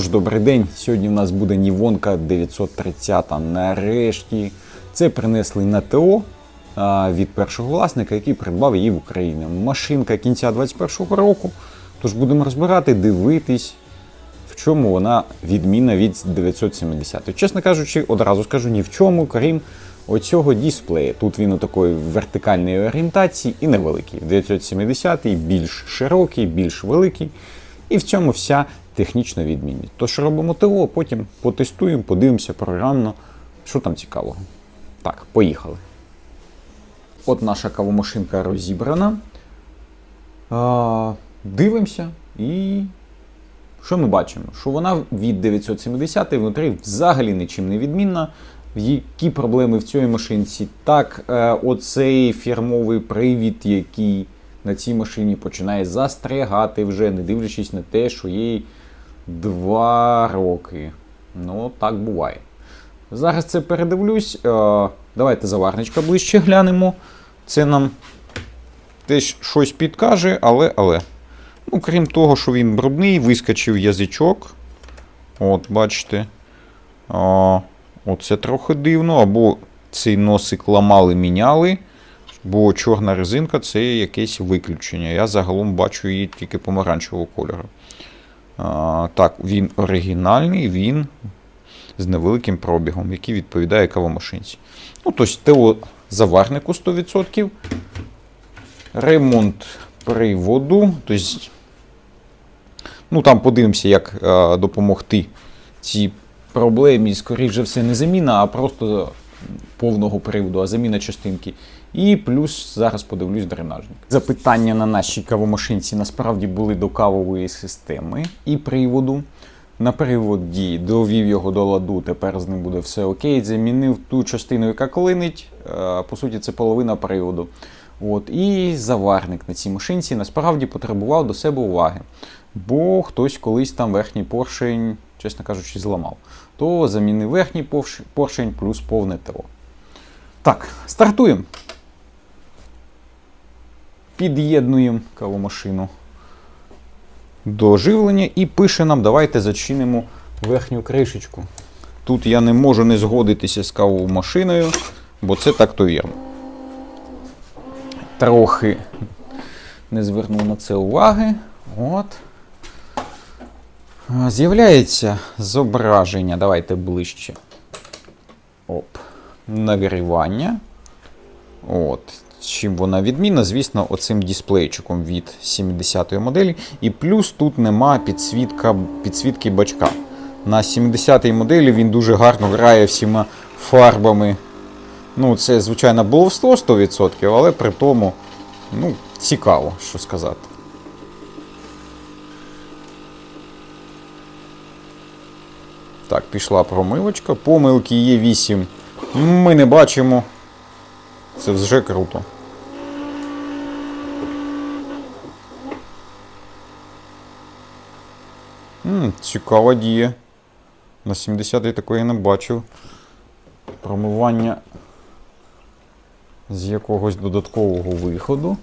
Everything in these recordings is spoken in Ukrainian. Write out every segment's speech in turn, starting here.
Тож, Добрий день. Сьогодні в нас буде Нівонка 930. Нарешті це принесли на ТО від першого власника, який придбав її в Україні. Машинка кінця 21-го року. Тож будемо розбирати, дивитись, в чому вона відмінна від 970. Чесно кажучи, одразу скажу ні в чому, крім оцього дисплея. Тут він у такої вертикальної орієнтації і невеликий. 970 більш широкий, більш великий. І в цьому вся технічна відмінність. Тож робимо ТО, потім потестуємо, подивимося програмно, що там цікавого. Так, поїхали. От наша кавомашинка розібрана. А, дивимося і. Що ми бачимо? Що вона від 970 внутрі взагалі нічим не відмінна. Які проблеми в цій машинці? Так, е, оцей фірмовий привід, який на цій машині починає застрягати вже, не дивлячись на те, що їй 2 роки. Ну, так буває. Зараз це передивлюсь. Е, Давайте заварничка ближче глянемо. Це нам теж щось підкаже, але. але. Ну, крім того, що він брудний, вискочив язичок. От, бачите. А, оце трохи дивно. Або цей носик ламали, міняли. Бо чорна резинка це якесь виключення. Я загалом бачу її тільки помаранчевого кольору. Так, він оригінальний, він з невеликим пробігом, який відповідає кавомашинці. Ну, тобто, ТО заварнику 100%. Ремонт приводу. Тобто, ну, там подивимося, як е, допомогти цій проблемі. Скоріше все, не заміна, а просто повного приводу, а заміна частинки. І плюс зараз подивлюсь дренажник. Запитання на нашій кавомашинці насправді були до кавової системи і приводу. На приводі довів його до ладу, тепер з ним буде все окей. Замінив ту частину, яка клинить. Е, По суті, це половина приводу. От, і заварник на цій машинці насправді потребував до себе уваги. Бо хтось колись там верхній поршень, чесно кажучи, зламав. То замінив верхній поршень плюс повне ТО. Так, стартуємо. Під'єднуємо кавомашину до живлення і пише нам, давайте зачинимо верхню кришечку. Тут я не можу не згодитися з кавовою машиною, бо це так то вірно. Трохи не звернув на це уваги. От. З'являється зображення. Давайте ближче. Оп. Нагрівання. От. Чим вона відмінна, звісно, оцим дисплейчиком від 70-ї моделі. І плюс тут нема підсвітка, підсвітки бачка. На 70-й моделі він дуже гарно грає всіма фарбами. Ну, це, звичайно, баловство 100%, але при тому, ну, цікаво, що сказати. Так, пішла промивочка. Помилки є 8. Ми не бачимо. Це вже круто. М, цікава дія. На 70-й такої не бачив. Промивання з якогось додаткового виходу.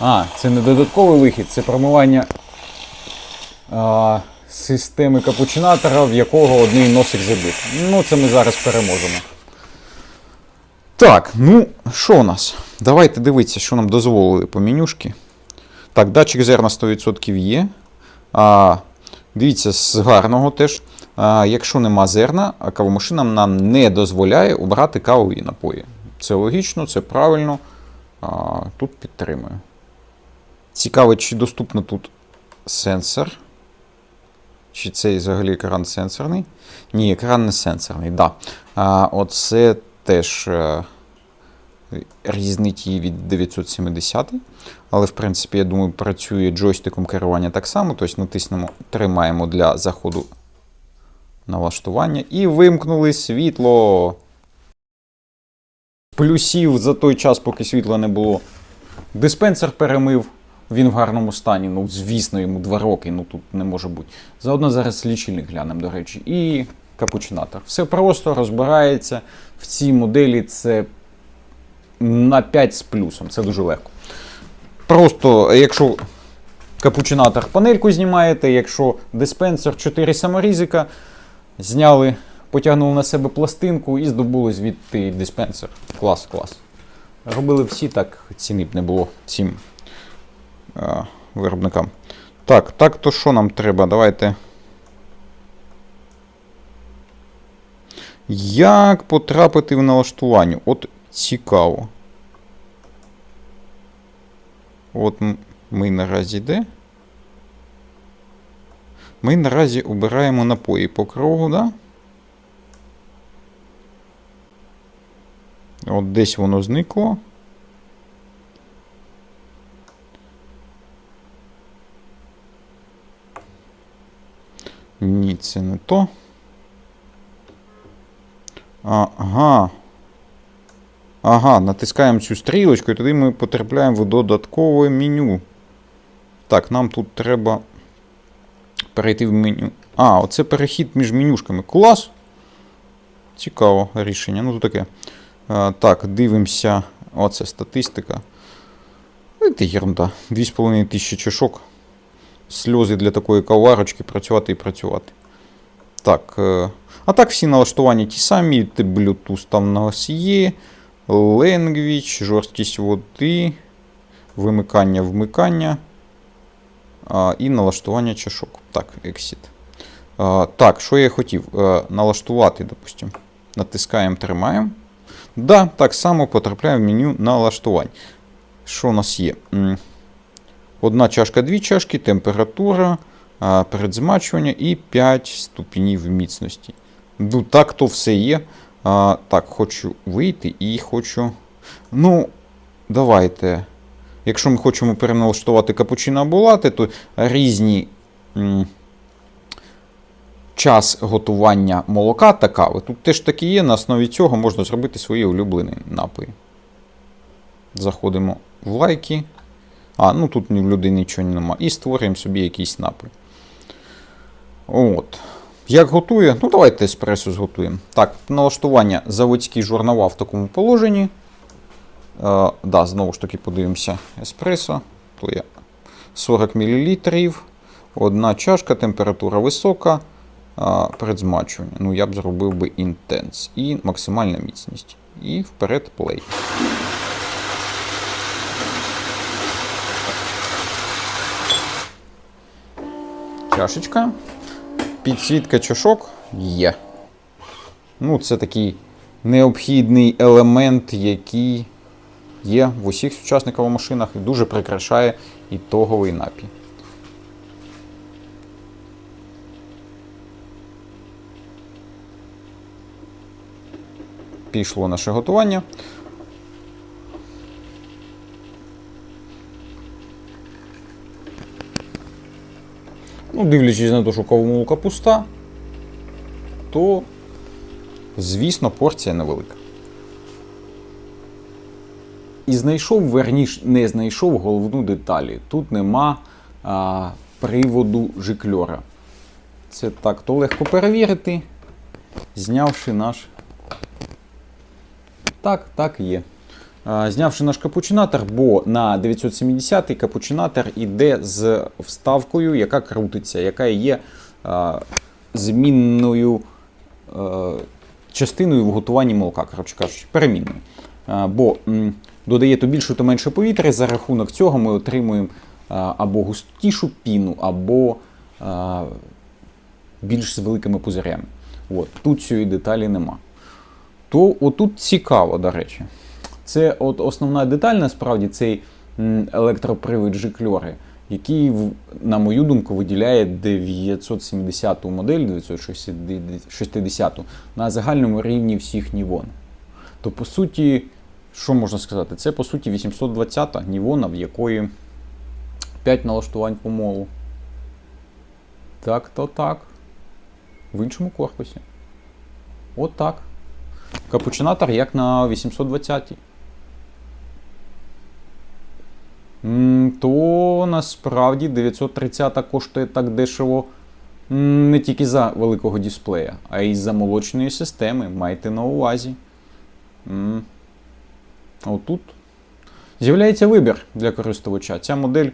А, це не додатковий вихід, це промивання а, системи капучинатора, в якого одний носик забит. Ну, це ми зараз переможемо. Так, ну, що у нас? Давайте дивитися, що нам дозволили по менюшки. Так, датчик зерна 100% є. А, дивіться, з гарного теж. А, якщо нема зерна, кавомашина нам не дозволяє обрати кавові напої. Це логічно, це правильно. А, тут підтримую. Цікаво, чи доступно тут сенсор. Чи цей взагалі екран сенсорний? Ні, екран не сенсорний. Да. А, оце теж е, різнить її від 970. Але, в принципі, я думаю, працює джойстиком керування так само. Тобто натиснемо, тримаємо для заходу налаштування і вимкнули світло. Плюсів за той час, поки світла не було. Диспенсер перемив, він в гарному стані. Ну, звісно, йому 2 роки, ну тут не може бути. Заодно зараз лічильник глянемо, до речі, і капучинатор. Все просто розбирається. В цій моделі це на 5 з плюсом. Це дуже легко. Просто, якщо капучинатор панельку знімаєте, якщо диспенсер 4 саморізика, зняли, потягнули на себе пластинку і здобули звідти диспенсер. Клас, клас. Робили всі так, ціни б не було всім а, виробникам. Так, так, то що нам треба? Давайте. Як потрапити в налаштування? От цікаво. От ми наразі де? Ми наразі обираємо напої по кругу, да? От десь воно зникло. Ні, це не то. Ага. Ага, натискаємо цю стрілочку, і тоді ми потрапляємо в додаткове меню. Так, нам тут треба перейти в меню. А, оце перехід між менюшками. Клас! Цікаво рішення. Ну, тут таке. А, так, дивимося. Оце статистика. Це ерунда. 2,5 тисячі чашок. Сльози для такої каварочки працювати і працювати. Так. е, А так, всі налаштування ті самі. Bluetooth там у нас є. Language, жорсткість води, вимикання, вмикання а, і налаштування чашок. Так, Exit. А, так, що я хотів? А, налаштувати, допустимо. Натискаємо, тримаємо. Да, так само потрапляємо в меню налаштувань. Що у нас є? Одна чашка, дві чашки, температура, передзмачування і 5 ступенів міцності. Ну, так то все є. А, так, хочу вийти і хочу. Ну, давайте. Якщо ми хочемо переналаштувати капучино або лати, то різні м, час готування молока та кави. Тут теж такі є, на основі цього можна зробити свої улюблені напої. Заходимо в лайки. А, ну тут в людини нічого нема. І створюємо собі якийсь напій. От. Як готує? Ну, давайте еспресо зготуємо. Так, налаштування заводські журнала в такому положенні. Е, да, знову ж таки, подивимося еспресо. То є 40 мл. Одна чашка, температура висока. е, Передзмачування. Ну, я б зробив би інтенс. І максимальна міцність. І вперед плей. Чашечка. Підсвітка чашок є. Ну, це такий необхідний елемент, який є в усіх сучасних кавомашинах і дуже прикрашає ітоговий напій. Пішло наше готування. Ну, дивлячись на те, що кавомолка пуста, то, звісно, порція невелика. І знайшов, верніш, не знайшов головну деталі. Тут нема а, приводу жикльора. Це так то легко перевірити, знявши наш. Так, так є. Знявши наш капучинатор, бо на 970-й капучинатор іде з вставкою, яка крутиться, яка є змінною частиною в готуванні молока, коротше кажучи, перемінною. Бо додає то більше, то менше повітря. За рахунок цього ми отримуємо або густішу піну, або більш з великими пузирями. От, тут цієї деталі нема. То отут цікаво, до речі. Це от основна деталь, насправді, цей електропривід жикльори, який, на мою думку, виділяє 970-ту модель, 960 на загальному рівні всіх Нівон. То, по суті, що можна сказати? Це, по суті, 820 Нівона, в якої 5 налаштувань по молу. Так, то так. В іншому корпусі. От так. Капучинатор як на 820. М, То насправді 930 коштує так дешево не тільки за великого дисплея, а й за молочної системи. Майте на увазі. Отут з'являється вибір для користувача. Ця модель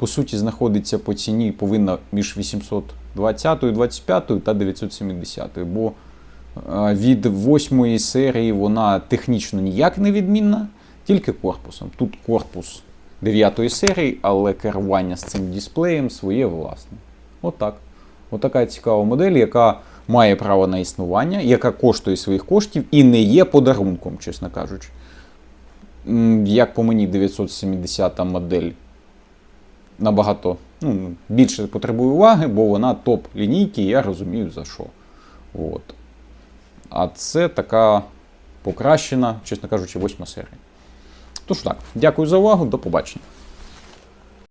по суті, знаходиться по ціні, повинна між 820, 25 та 970. Бо від восьмої серії вона технічно ніяк не відмінна, тільки корпусом. Тут корпус 9 серії, але керування з цим дисплеєм своє власне. Отак. Отака цікава модель, яка має право на існування, яка коштує своїх коштів і не є подарунком, чесно кажучи. Як по мені, 970 модель набагато ну, більше потребує уваги, бо вона топ лінійки, і я розумію за що. От. А це така покращена, чесно кажучи, восьма серія. Тож так, дякую за увагу, до побачення.